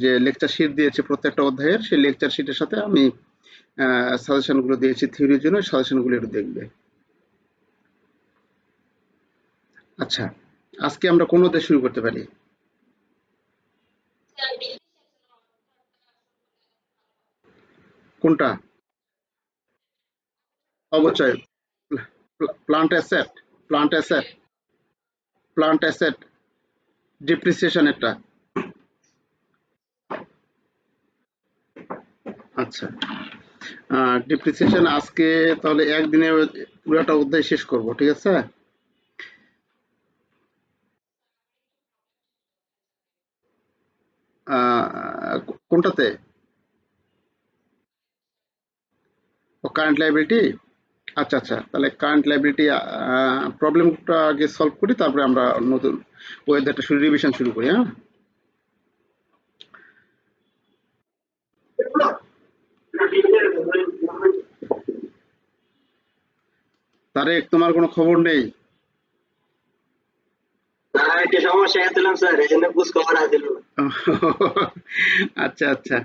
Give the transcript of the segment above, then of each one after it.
যে lecture sheet দিয়েছে প্রত্যেকটা অধ্যায়ের, সেই লেকচার শিটের সাথে আমি সাজেশনগুলো দিয়েছি থিওরির জন্য সাজেশনগুলো একটু দেখবে। আচ্ছা আজকে আমরা কোন অধ্যায় শুরু করতে পারি? কোনটা? অবচয়। Plant asset plant asset plant asset depreciation একটা। আচ্ছা। ডিপ্রিসিয়েশন আজকে তাহলে একদিনে পুরোটা অধ্যায় শেষ করব, ঠিক আছে? কোনটাতে? ও কারেন্ট লাইবিলিটি আচ্ছা আচ্ছা তাহলে কারেন্ট লাইবিলিটি প্রবলেমটা আগে সলভ করি, তারপরে আমরা নতুন ওয়েদারটা শুরু রিভিশন শুরু করি হ্যাঁ? তারেক তোমার কোনো খবর নেই। আচ্ছা আচ্ছা।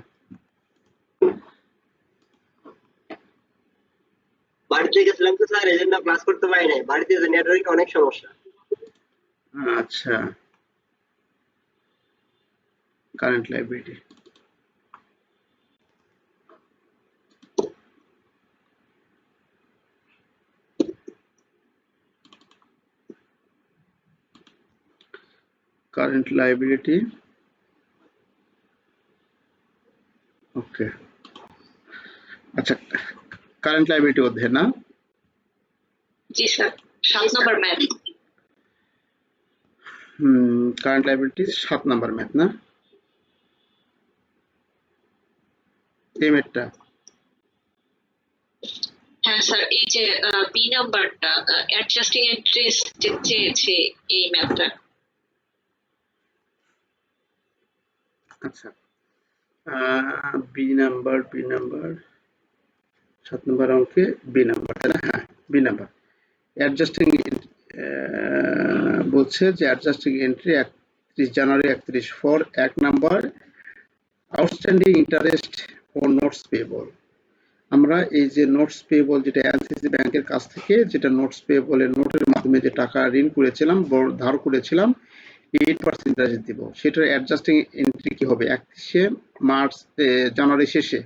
বাড়িতে গেছিলাম তো স্যার এই জন্য ক্লাস করতে পারি নাই। বাড়িতে নেটওয়ার্কে অনেক সমস্যা। আচ্ছা। Current liability current liability okay আচ্ছা কারেন্ট লাইবিলিটি অধ্যায় না? জি স্যার। সাত নম্বর ম্যাথ হুম কারেন্ট লাইবিলিটি সাত নাম্বার ম্যাথ না? এই ম্যাথটা হ্যাঁ স্যার এই যে বি নাম্বারটা অ্যাডজাস্টিং এন্ট্রিস যে চেয়েছে এই ম্যাথটা আচ্ছা। বি নাম্বার বি নাম্বার সাত নম্বর অঙ্কে বি নাম্বার তাই হ্যাঁ বি নাম্বার অ্যাডজাস্টিং বলছে যে অ্যাডজাস্টিং এন্ট্রি একত্রিশ জানুয়ারি একত্রিশ ফর এক number outstanding interest on notes payable আমরা এই যে নোটস পেবল যেটা এনসিসি ব্যাংকের কাছ থেকে, যেটা নোটস পেবলের নোটের মাধ্যমে যে টাকা ঋণ করেছিলাম ধার করেছিলাম এইট পার্সেন্ট দিব। সেটার অ্যাডজাস্টিং এন্ট্রি কি হবে? একত্রিশে মার্চ জানুয়ারি শেষে।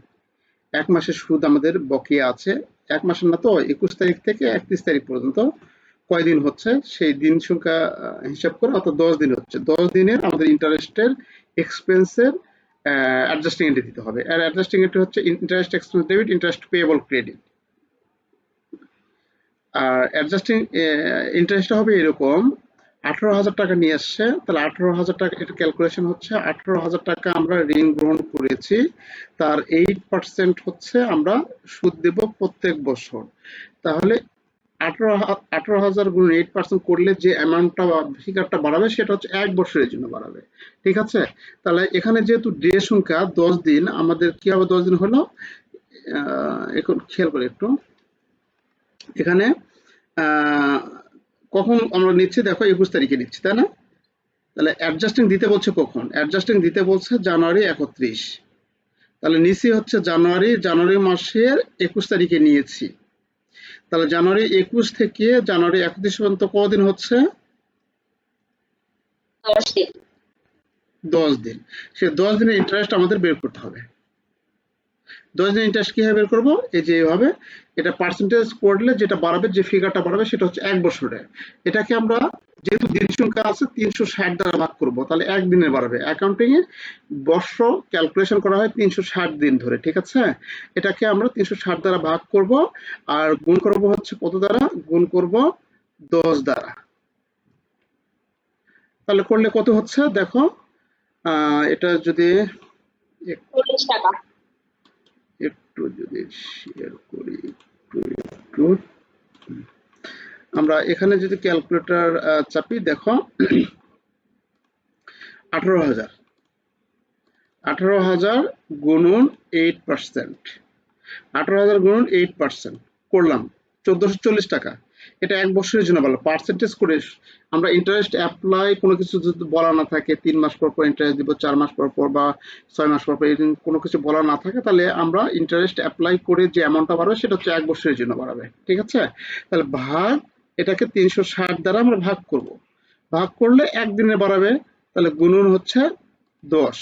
এক মাসের সুদ আমাদের বকেয়া আছে। এক মাসের না তো, একুশ তারিখ থেকে একত্রিশ তারিখ পর্যন্ত কয়দিন হচ্ছে? সেই দিন সংখ্যা হিসাব করে অর্থাৎ দশ দিন হচ্ছে। দশ দিনের আমাদের ইন্টারেস্টের এক্সপেন্সের অ্যাডজাস্টিং এন্ট্রি দিতে হবে। আর অ্যাডজাস্টিং এন্ট্রি হচ্ছে interest expense debit interest payable credit আর অ্যাডজাস্টিং ইন্টারেস্টটা হবে এরকম আঠারো হাজার টাকা নিয়ে আসছে তাহলে আঠারো হাজার টাকা এটা ক্যালকুলেশন হচ্ছে, আঠারো হাজার টাকা আমরা ঋণ গ্রহণ করেছি। তার এইট পার্সেন্ট হচ্ছে আমরা সুদ দেব প্রত্যেক বছর। তাহলে আঠারো আঠারো হাজার গুণ এইট পার্সেন্ট করলে যে অ্যামাউন্টটা বা ফিগারটা বাড়াবে, সেটা হচ্ছে এক বছরের জন্য বাড়াবে। ঠিক আছে? তাহলে এখানে যেহেতু ডে সংখ্যা, দশ দিন, আমাদের কি হবে দশ দিন হলো? এখন খেয়াল করে একটু। এখানে কখন আমরা নিচ্ছি? দেখো একুশ তারিখে নিচ্ছি তাই না? তাহলে অ্যাডজাস্টিং দিতে বলছে কখন? অ্যাডজাস্টিং দিতে বলছে জানুয়ারি একত্রিশ। তাহলে নিচে হচ্ছে জানুয়ারি জানুয়ারি মাসের একুশ তারিখে নিয়েছি। তাহলে জানুয়ারি একুশ থেকে জানুয়ারি একত্রিশ পর্যন্ত কদিন হচ্ছে? দশ দিন। দশ দিন। সে দশ দিনের ইন্টারেস্ট আমাদের বের করতে হবে। দশ দিন ইন্টারেস্ট কীভাবে বের করব? এই যে এইভাবে। এটা পার্সেন্টেজ করলে যেটা বাড়াবে, যে ফিগারটা বাড়াবে, সেটা হচ্ছে এক বছরে এটাকে আমরা যেহেতু দিন সংখ্যা আছে, তিনশো ষাট দ্বারা ভাগ করব। তাহলে একদিনে বাড়াবে। অ্যাকাউন্টিং এ বর্ষ ক্যালকুলেশন করা হয় তিনশো ষাট দিন ধরে, ঠিক আছে? এটাকে আমরা তিনশো ষাট দ্বারা ভাগ করব আর গুণ করব হচ্ছে কত দ্বারা? গুণ করব দশ দ্বারা। তাহলে করলে কত হচ্ছে? দেখো এটা যদি চল্লিশ টাকা। একটু যদি শেয়ার করি, একটু একটু। আমরা এখানে যদি ক্যালকুলেটর চাপি, দেখো। আঠারো হাজার। আঠারো হাজার গুণন এইট পার্সেন্ট আঠারো হাজার গুণন এইট পার্সেন্ট করলাম। চোদ্দশো চল্লিশ টাকা। এটা এক বছরের জন্য বলো পার্সেন্টেজ করে আমরা ইন্টারেস্ট অ্যাপ্লাই কোনো কিছু যদি বলা না থাকে, তিন মাস পর পর ইন্টারেস্ট দিব, চার মাস পর পর বা ছয় মাস পর পর কোনো কিছু বলা না থাকে, তাহলে আমরা ইন্টারেস্ট অ্যাপ্লাই করে যে অ্যামাউন্টটা বাড়বে সেটা হচ্ছে এক বছরের জন্য বাড়াবে। ঠিক আছে? তাহলে ভাগ, এটাকে তিনশো ষাট দ্বারা আমরা ভাগ করব। ভাগ করলে একদিনে বাড়াবে, তাহলে গুণন হচ্ছে দশ।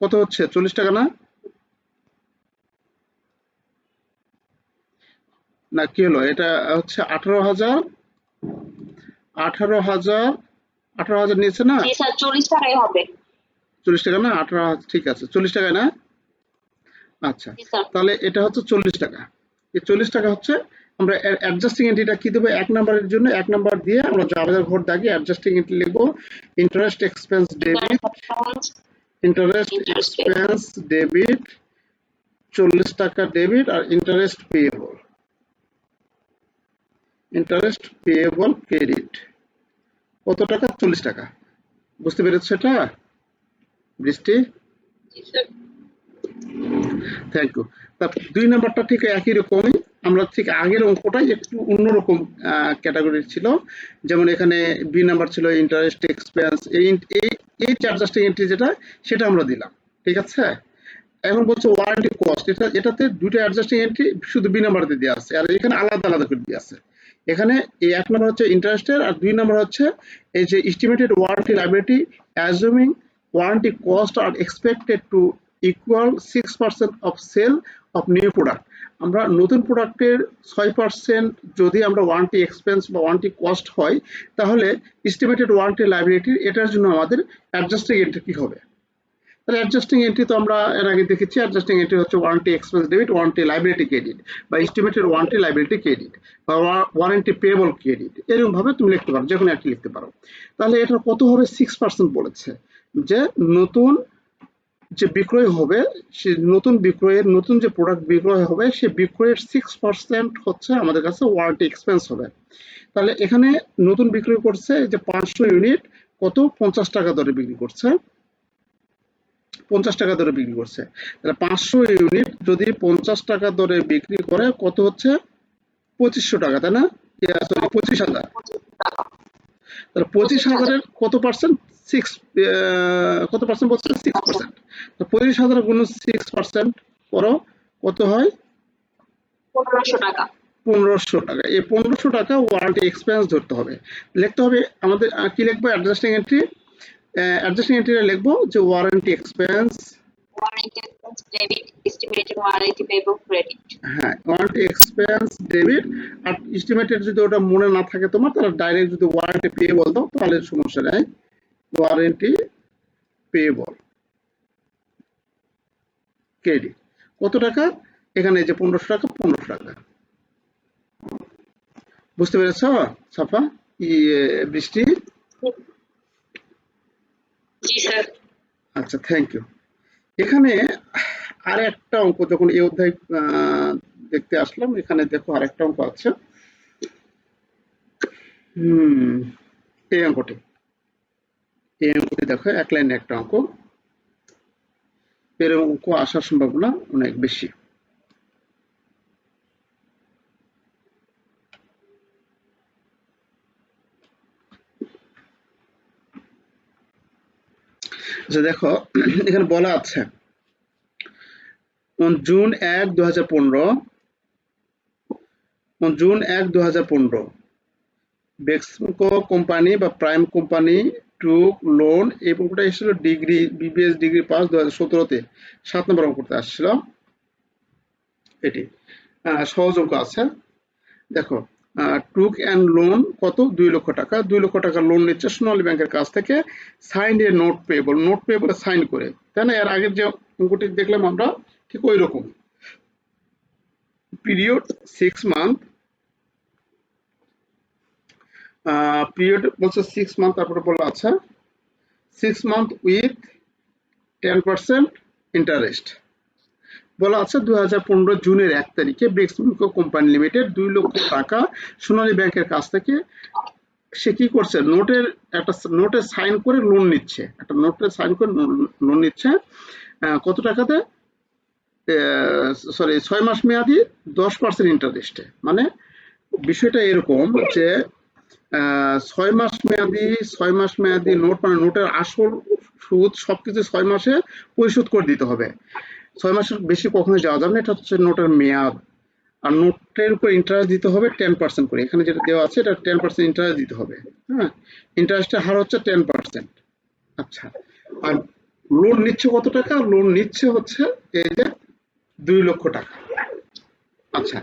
কত হচ্ছে? চল্লিশ টাকা না? না কি হলো? এটা হচ্ছে আঠারো হাজার আঠারো হাজার আঠারো হাজার নিয়েছে না? চল্লিশ টাকাই হবে। চল্লিশ টাকা না? আঠারো ঠিক আছে চল্লিশ টাকায় না? আচ্ছা তাহলে এটা হচ্ছে চল্লিশ টাকা। এই চল্লিশ টাকা হচ্ছে আমরা অ্যাডজাস্টিং এন্ট্রিটা কি দেবো? এক নাম্বারের জন্য এক নাম্বার দিয়ে আমরা জাবেদার ঘর দাগিয়ে অ্যাডজাস্টিং এন্ট্রি লিখব। Interest expense debit interest expense debit চল্লিশ টাকা ডেবিট আর interest payable interest payable credit কত টাকা? চল্লিশ টাকা। বুঝতে পেরেছ এটা বৃষ্টি? থ্যাংক ইউ তারপর দুই নাম্বারটা ঠিক একই রকমই। আমরা ঠিক আগের অঙ্কটাই একটু অন্যরকম ক্যাটাগরির ছিল। যেমন এখানে বি নাম্বার ছিল ইন্টারেস্ট এক্সপেন্স এই এই এই চার্জাস্টিং এন্ট্রি যেটা সেটা আমরা দিলাম। ঠিক আছে? এখন বলছে ওয়ারেন্টি কস্ট এটা এটাতে দুটো অ্যাডজাস্টিং এন্ট্রি শুধু বি নাম্বার দিয়ে দেওয়া আছে। আর এখানে আলাদা আলাদা করে দিয়ে আছে। এখানে এই এক নম্বর হচ্ছে ইন্টারেস্টের আর দুই নম্বর হচ্ছে এই যে estimated warranty liability assuming warranty cost are expected to equal six percent of sale of new product আমরা নতুন প্রোডাক্টের ছয় পার্সেন্ট যদি আমরা ওয়ারেন্টি এক্সপেন্স বা ওয়ারেন্টি কস্ট হয়, তাহলে এস্টিমেটেড ওয়ারেন্টি লাইবিলিটি এটার জন্য আমাদের অ্যাডজাস্টিং এন্ট্রি কি হবে? তাহলে অ্যাডজাস্টিং এন্ট্রি তো আমরা এর আগে দেখেছি অ্যাডজাস্টিং এন্ট্রি হচ্ছে warranty expense debit warranty liability credit বা এস্টিমেটেড ওয়ারেন্টি লাইবিলিটি ক্রেডিট বা ওয়ারেন্টি পেয়েবল ক্রেডিট এরকম ভাবে তুমি লিখতে পারো যে কোনো একটি লিখতে পারো। তাহলে এটা কত হবে? সিক্স পার্সেন্ট বলেছে যে নতুন যে বিক্রয় হবে, সে নতুন বিক্রয়ের, নতুন যে প্রোডাক্ট বিক্রয় হবে, সে বিক্রয়ের সিক্স পার্সেন্ট হচ্ছে আমাদের কাছে ওয়ারেন্টি এক্সপেন্স হবে। তাহলে এখানে নতুন বিক্রয় করছে যে পাঁচশো ইউনিট কত? পঞ্চাশ টাকা দরে বিক্রি করছে। পঞ্চাশ টাকা দরে বিক্রি করছে। তাহলে পাঁচশো ইউনিট যদি পঞ্চাশ টাকা দরে বিক্রি করে কত হচ্ছে? পঁচিশশো টাকা তাই না? পঁচিশ হাজার। তাহলে পঁচিশ হাজারের কত পার্সেন্ট সিক্স কত পার্সেন্ট বলছে সিক্স পার্সেন্ট পঁচিশ হাজার গুণ সিক্স পার্সেন্ট করো কত হয়? পনেরোশো টাকা। পনেরোশো টাকা। এই পনেরোশো টাকা ওয়ারেন্টি এক্সপেন্স ধরতে হবে। লিখতে হবে আমাদের কি লিখব? অ্যাডজাস্টিং এন্ট্রি অ্যাডজাস্টিং এন্ট্রিটা লিখব যে warranty expense warranty expense debit estimated warranty payable credit হ্যাঁ ওয়ারেন্টি এক্সপেন্স ডেবিট আর এস্টিমেটেড যদি ওটা মনে না থাকে তোমার তাহলে ডাইরেক্ট যদি ওয়ারেন্টি পে বল দাও তাহলে সমস্যা নেই। ওয়ারেন্টি পেয়েবল ক্রেডিট কত টাকা? এখানে যে পনেরোশো টাকা পনেরোশো টাকা। বুঝতে পেরেছ? সাফা? ইয়ে, বৃষ্টি জি স্যার আচ্ছা থ্যাংক ইউ এখানে আর একটা অঙ্ক, যখন এই অধ্যায় দেখতে আসলাম, এখানে দেখো আর একটা অঙ্ক আছে। এই অঙ্কটি। এই অঙ্কটি দেখো, এক লাইনে একটা অঙ্ক। এর অঙ্ক আসার সম্ভাবনা অনেক বেশি। আচ্ছা দেখো, এখানে বলা আছে। জুন এক দু হাজার পনেরো জুন এক দু হাজার পনেরো বেক্সকো কোম্পানি বা প্রাইম কোম্পানি টু লোন এই অঙ্কটা এসেছিল ডিগ্রি বিবিএস ডিগ্রি পাস দু হাজার সতেরোতে। সাত নম্বর অঙ্কটা আসছিল এটি অঙ্ক আছে। দেখো টুক অ্যান্ড লোন কত? দুই লক্ষ টাকা। দুই লক্ষ টাকা লোন নিচ্ছে সোনালী ব্যাংকের কাছ থেকে। Sign a note payable note পেয়েবলে sign করে। তাই না? এর আগের যে অঙ্কটি দেখলাম আমরা, ঠিক ওই রকম পিরিয়ড সিক্স মান্থ পিরিয়ড বলছে সিক্স মান্থ তারপরে বলা আচ্ছা six month with ten percent interest বলা আছে দুই হাজার পনেরো জুনের এক তারিখে বেক্সিমকো কোম্পানি লিমিটেড দুই লক্ষ টাকা সোনালী ব্যাংকের কাছ থেকে সে কি করছে? নোটের একটা নোটে সাইন করে লোন নিচ্ছে। একটা নোটে সাইন করে লোন নিচ্ছে। কত টাকাতে? সরি ছয় মাস মেয়াদি, দশ পার্সেন্ট ইন্টারেস্টে মানে বিষয়টা এরকম যে ছয় মাস মেয়াদি, ছয় মাস মেয়াদি নোট মানে নোটের আসল সুদ সবকিছু ছয় মাসে পরিশোধ করে দিতে হবে। ছয় মাসের বেশি কখনো যাওয়া যাবে না। এটা হচ্ছে নোটের মেয়াদ। আর নোটের উপর ইন্টারেস্ট দিতে হবে টেন পার্সেন্ট করে। এখানে যেটা দেওয়া আছে, এটা টেন পার্সেন্ট ইন্টারেস্ট দিতে হবে। হ্যাঁ? ইন্টারেস্টের হার হচ্ছে টেন পার্সেন্ট আচ্ছা। আর লোন নিচ্ছে কত টাকা? লোন নিচ্ছে হচ্ছে এই যে দুই লক্ষ টাকা। আচ্ছা।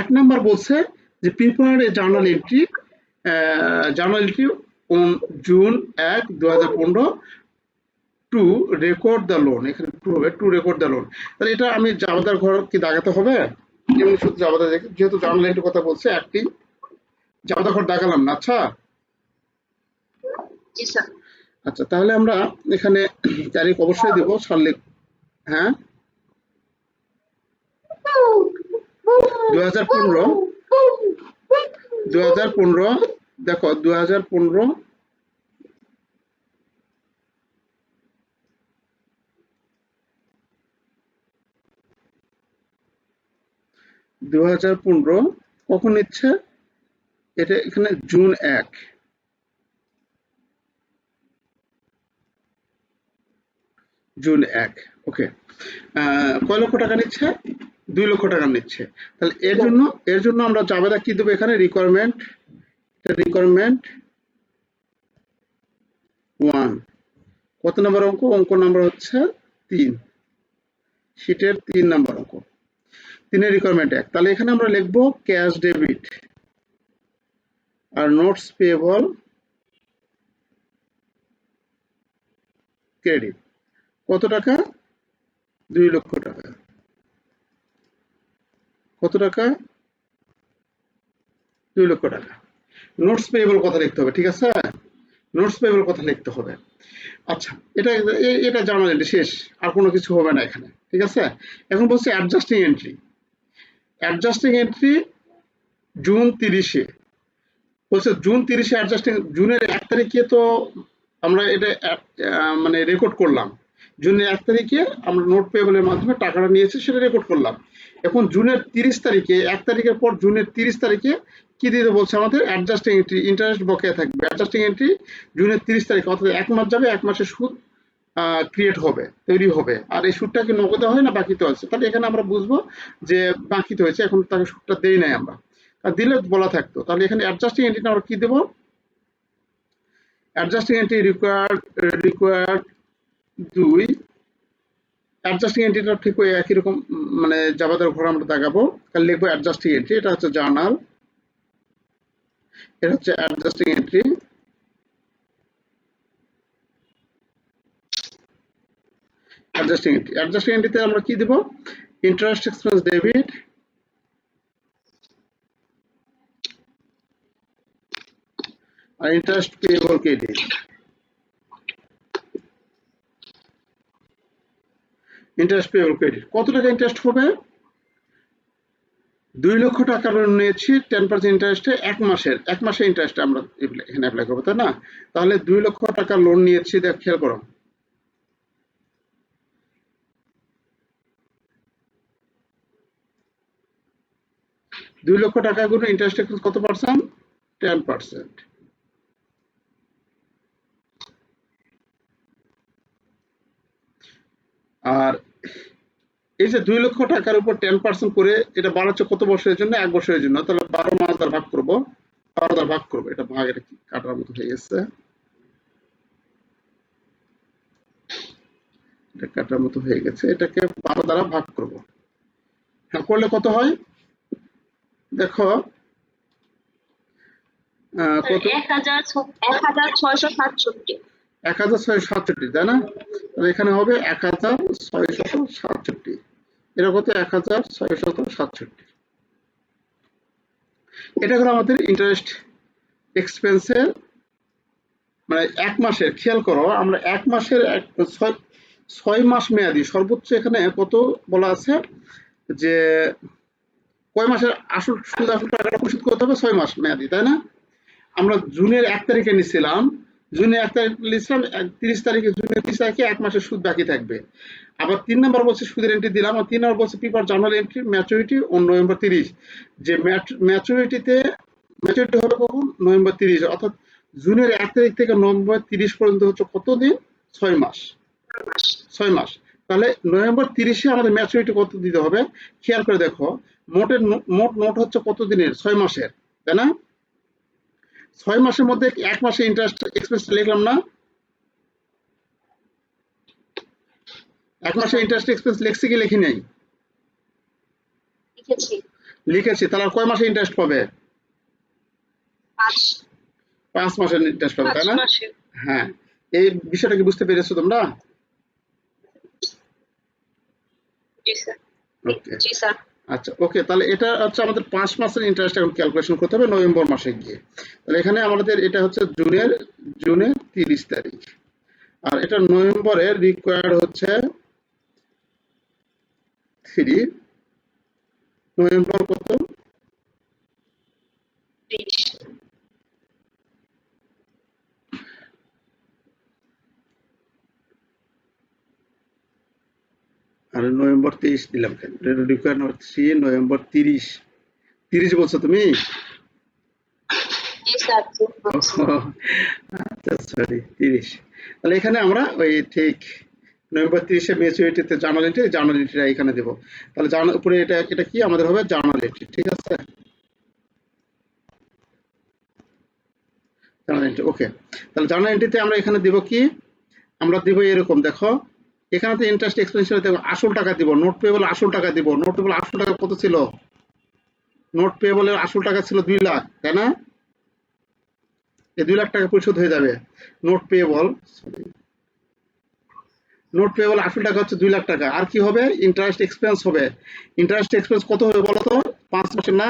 এক নাম্বার বলছে যে prepare a journal entry journal entry June এক দু হাজার পনেরো টু রেকর্ড দ্য লোন এখানে টু রেকর্ড দ্য লোন। তাহলে এটা আমি জামাদার ঘর কি দাগাতে হবে? এমনি শুধু জামাদার দেখে যেহেতু জার্নাল কথা বলছে একটি জামাদার ঘর দাগালাম না আচ্ছা? আচ্ছা তাহলে আমরা এখানে তারিখ অবশ্যই দেবো সাল্লিক হ্যাঁ? দু হাজার পনেরো। দু হাজার পনেরো দেখো দু হাজার পনেরো দু কখন নিচ্ছে? এটা এখানে জুন এক। জুন এক ওকে। কয় লক্ষ টাকা নিচ্ছে? দুই লক্ষ টাকা নিচ্ছে। তাহলে এর জন্য এর জন্য আমরা জাবেদা কি দেবো এখানে? রিকোয়ারমেন্ট রিকোয়ারমেন্ট ওয়ান কত নম্বর অঙ্ক? অঙ্ক নাম্বার হচ্ছে তিন। শীটের তিন নম্বর অঙ্ক। তিনের রিকোয়ারমেন্ট এক। তাহলে এখানে আমরা লিখব ক্যাশ ডেবিট আর নোটস পেয়েবল ক্রেডিট কত টাকা? দুই লক্ষ টাকা। কত টাকা? দুই লক্ষ টাকা। নোটস পেয়েবল কথা লিখতে হবে, ঠিক আছে? নোটস পেয়েবল কথা লিখতে হবে। আচ্ছা এটা এটা জানালেন শেষ, আর কোনো কিছু হবে না এখানে, ঠিক আছে? এখন বলছে adjusting entry adjusting entry June তিরিশে। বলছে জুন তিরিশে অ্যাডজাস্টিং জুনের এক তারিখে তো আমরা এটা মানে রেকর্ড করলাম। জুনের এক তারিখে আমরা নোট পেয়েবলের মাধ্যমে টাকাটা নিয়েছি, সেটা রেকর্ড করলাম। এখন জুনের তিরিশ তারিখে, এক তারিখের পর জুনের তিরিশ তারিখে কি দিতে বলছে আমাদের? অ্যাডজাস্টিং এন্ট্রি ইন্টারেস্ট বকেয়া থাকবে। অ্যাডজাস্টিং এন্ট্রি জুনের তিরিশ তারিখে, অর্থাৎ এক মাস যাবে, এক মাসের সুদ ক্রিয়েট হবে, তৈরি হবে। আর এই সুদটা কি নগদে হয় না বাকিতে হচ্ছে তাহলে এখানে আমরা বুঝব যে বাকিতে হয়েছে, এখন তাকে সুদটা দেই নাই আমরা। আর দিলে বলা থাকতো। তাহলে এখানে অ্যাডজাস্টিং এন্ট্রিটা আমরা কি দেবো? অ্যাডজাস্টিং এন্ট্রি রিকোয়ার্ড রিকোয়ার্ড দুই। অ্যাডজাস্টিং এন্ট্রিটা ঠিক ওই একই রকম মানে জাবাদের ঘর আমরা দেখাবো। তাহলে লিখব অ্যাডজাস্টিং এন্ট্রি এটা হচ্ছে জার্নাল এটা হচ্ছে adjusting entry adjusting entry adjusting এন্ট্রিতে আমরা কি দেব? ইন্টারেস্ট এক্সপেন্স ডেবিট আর interest payable credit interest payable credit কত টাকা ইন্টারেস্ট হবে? দুই লক্ষ টাকা লোন নিয়েছি টেন পার্সেন্ট ইন্টারেস্টে এক মাসের। এক মাসের ইন্টারেস্ট আমরা এখানে অ্যাপ্লাই করব, তাই না? তাহলে দুই লক্ষ টাকা লোন নিয়েছি, দেখ, খেয়াল করো। দুই লক্ষ টাকা গুলো ইন্টারেস্ট এক্সপেন্স কত পার্সেন্ট টেন পার্সেন্ট আর এই যে দুই লক্ষ টাকার উপর টেন পার্সেন্ট করে এটা বাড়াচ্ছে কত বছরের জন্য? এক বছরের জন্য। তাহলে বারো মাস দ্বারা ভাগ করব। বারো দ্বারা ভাগ করব। এটা ভাগ এটা কাটার মতো হয়ে গেছে। এটা কাটার মতো হয়ে গেছে। এটাকে বারো দ্বারা ভাগ করব। হ্যাঁ করলে কত হয়? দেখো কত? এক হাজার ছয়শো সাতষট্টি। এক হাজার ছয়শো সাতষট্টি তাই না? তাহলে এখানে হবে এক হাজার ছয়শত সাতষট্টি। এটা কত? এক হাজার ছয়শত সাতষট্টি। এটা হলো আমাদের ইন্টারেস্ট এক্সপেন্সের মানে এক মাসের খেয়াল করো আমরা এক মাসের এক ছয় ছয় মাস মেয়াদি সর্বোচ্চ এখানে কত বলা আছে? যে কয় মাসের আসল সুদ আসল টাকাটা পরিশোধ করতে হবে? ছয় মাস মেয়াদি, তাই না? আমরা জুনের এক তারিখে নিছিলাম। জুনে এক তারিখ এক- তিরিশ তারিখে, জুনের তিরিশ তারিখে এক মাসের সুদ বাকি থাকবে। আবার তিন নম্বর বলছে সুদের এন্ট্রি দিলাম, আর তিন নম্বর বলছে পিপার জার্নাল এন্ট্রি ম্যাচুরিটি ও নভেম্বর তিরিশ। যে ম্যাচুরিটিতে ম্যাচুরিটি হবে কখন? নভেম্বর তিরিশ। অর্থাৎ জুনের এক তারিখ থেকে নভেম্বর তিরিশ পর্যন্ত হচ্ছে কত দিন ছয় মাস। ছয় মাস। তাহলে নভেম্বর তিরিশে আমাদের ম্যাচুরিটি কত দিতে হবে? খেয়াল করে দেখো মোটের মোট নোট হচ্ছে কত দিনের ছয় মাসের তাই না? ছয় মাসের মধ্যে এক মাসে ইন্টারেস্ট এক্সপেন্স লিখলাম না। এক মাসে ইন্টারেস্ট এক্সপেন্স লিখছি কি লিখি নেই? লিখেছি। তাহলে কয় মাসে ইন্টারেস্ট পাবে? পাঁচ। মাসের ইন্টারেস্ট পাবে তাই না? হ্যাঁ এই বিষয়টা কি বুঝতে পেরেছ তোমরা? জি স্যার। ওকে জি স্যার। আচ্ছা ওকে তাহলে এটা হচ্ছে আমাদের পাঁচ মাসের ইন্টারেস্ট এখন ক্যালকুলেশন করতে হবে নভেম্বর মাসে গিয়ে। তাহলে এখানে আমাদের এটা হচ্ছে জুনের জুনের তিরিশ তারিখ। আর এটা নভেম্বরের রিকোয়ার্ড হচ্ছে থ্রি নভেম্বর কত? আর নভেম্বর তেইশ দিলাম কেন? হচ্ছে নভেম্বর তিরিশ। তিরিশ বলছো তুমি? আচ্ছা সরি তিরিশ। তাহলে এখানে আমরা ওই ঠিক নভেম্বর তিরিশে ম্যাচুরিটিতে জার্নাল এন্ট্রি জার্নাল এন্ট্রিটা এখানে দেবো। তাহলে জার্নাল উপরে এটা এটা কি? আমাদের হবে জার্নাল এন্ট্রি ঠিক আছে? জার্নাল এন্ট্রি ওকে তাহলে জার্নাল এন্ট্রিতে আমরা এখানে দিব কি? আমরা দিব এরকম দেখো এখানে তো ইন্টারেস্ট এক্সপেন্সিভ দেবো আসল টাকা দিব নোট পেয়েবল আসল টাকা দিব নোট পেয়েবল আসল টাকা কত ছিল? নোট পেয়েবলের আসল টাকা ছিল দুই লাখ, তাই না? এই দুই লাখ টাকা পরিশোধ হয়ে যাবে। নোট পেয়েবল নোট পেয়েবল আসল টাকা হচ্ছে দুই লাখ টাকা। আর কি হবে? ইন্টারেস্ট এক্সপেন্স হবে। ইন্টারেস্ট এক্সপেন্স কত হবে বলো তো? পাঁচ মাসের না?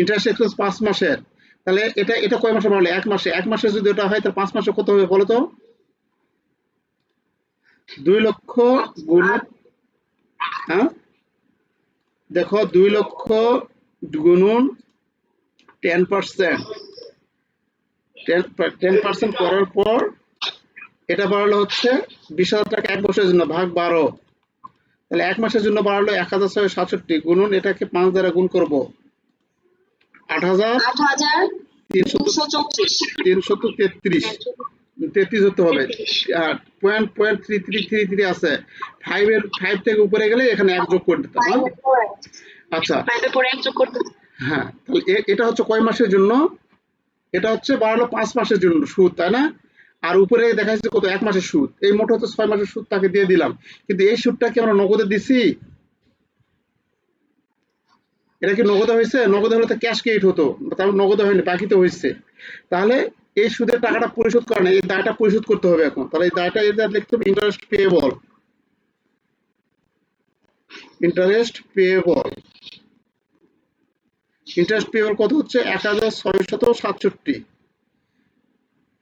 ইন্টারেস্ট এক্সপেন্স পাঁচ মাসের। তাহলে এটা এটা কয় মাসে বাড়লো এক মাসে। এক মাসে যদি ওটা হয়, তাহলে পাঁচ মাসে কত হবে বলো তো? দুই লক্ষ গুণ হ্যাঁ? দেখো, দুই লক্ষ গুণুন টেন পার্সেন্ট টেন পার্সেন্ট করার পর এটা বাড়ালো হচ্ছে বিশ হাজার টাকা এক বছরের জন্য, ভাগ বারো। তাহলে এক মাসের জন্য বাড়ালো এক হাজার ছয় সাতষট্টি। গুণুন এটাকে পাঁচ দ্বারা গুণ করব। আট হাজার তিনশো তেত্রিশ। তেত্রিশ হতে হবে। Point point three three three three আছে। ফাইভ থেকে উপরে গেলে এখানে এক যোগ করে দিতাম হ্যাঁ? আচ্ছা। হ্যাঁ তাহলে এটা হচ্ছে কয় মাসের জন্য? এটা হচ্ছে বাড়ালো পাঁচ মাসের জন্য সুদ তাই না? আর উপরে দেখা যাচ্ছে কত এক মাসের সুদ। এই মোট হচ্ছে ছয় মাসের সুদ তাকে দিয়ে দিলাম। কিন্তু এই সুদটা কি আমরা নগদে দিছি? এটা কি নগদে হয়েছে? নগদে হলে তো ক্যাশ ক্রেডিট হতো। তারপর নগদে হয়নি, বাকিতে হয়েছে। তাহলে এই সুদের টাকাটা পরিশোধ করে না এই দায়টা পরিশোধ করতে হবে এখন। তাহলে এই দায়টা এটা লিখতে হবে interest payable interest payable interest payable কত হচ্ছে? এক হাজার ছয়শত সাতষট্টি।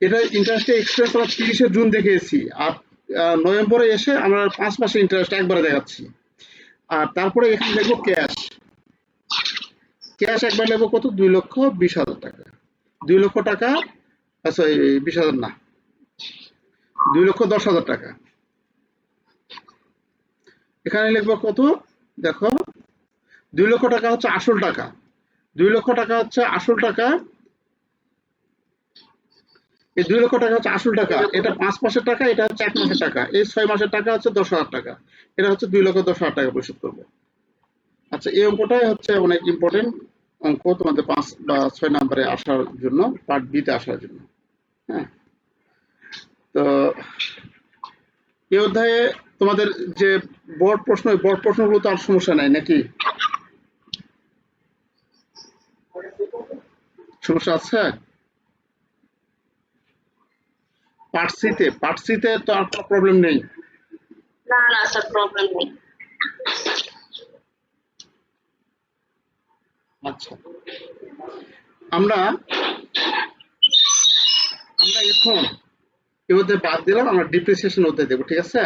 এটা ইন্টারেস্টে এক্সপ্রেস আমরা তিরিশে জুন দেখিয়েছি। আর নভেম্বরে এসে আমরা পাঁচ মাসে ইন্টারেস্ট একবারে দেখাচ্ছি। আর তারপরে এখানে দেখব ক্যাশ ক্যাশ একবার নেব কত? দুই লক্ষ বিশ হাজার টাকা। দুই লক্ষ টাকা আচ্ছা বিশ হাজার না। দুই লক্ষ দশ হাজার টাকা। এখানে লিখব কত? দেখো, দুই লক্ষ টাকা হচ্ছে আসল টাকা। দুই লক্ষ টাকা হচ্ছে আসল টাকা। এই দুই লক্ষ টাকা হচ্ছে আসল টাকা। এটা পাঁচ মাসের টাকা, এটা হচ্ছে এক মাসের টাকা। এই ছয় মাসের টাকা হচ্ছে দশ হাজার টাকা। এটা হচ্ছে দুই লক্ষ দশ হাজার টাকা পরিশোধ করব। আচ্ছা এই অঙ্কটাই হচ্ছে অনেক ইম্পর্টেন্ট অঙ্ক তোমাদের পাঁচ বা ছয় নম্বরে আসার জন্য পার্ট বিতে আসার জন্য হ্যাঁ? তো এই অধ্যায়ে তোমাদের যে বোর্ড প্রশ্ন বোর্ড প্রশ্নগুলো তো আর সমস্যা নাই নাকি? সমস্যা আছে? পার্ট সিতে পার্ট সিতে তো আর প্রবলেম নেই? না না স্যার প্রবলেম নেই। আচ্ছা আমরা আমরা এখন এ অধ্যায় বাদ দিলাম, আমরা ডিপ্রিসিয়েশন অধ্যায় দেবো, ঠিক আছে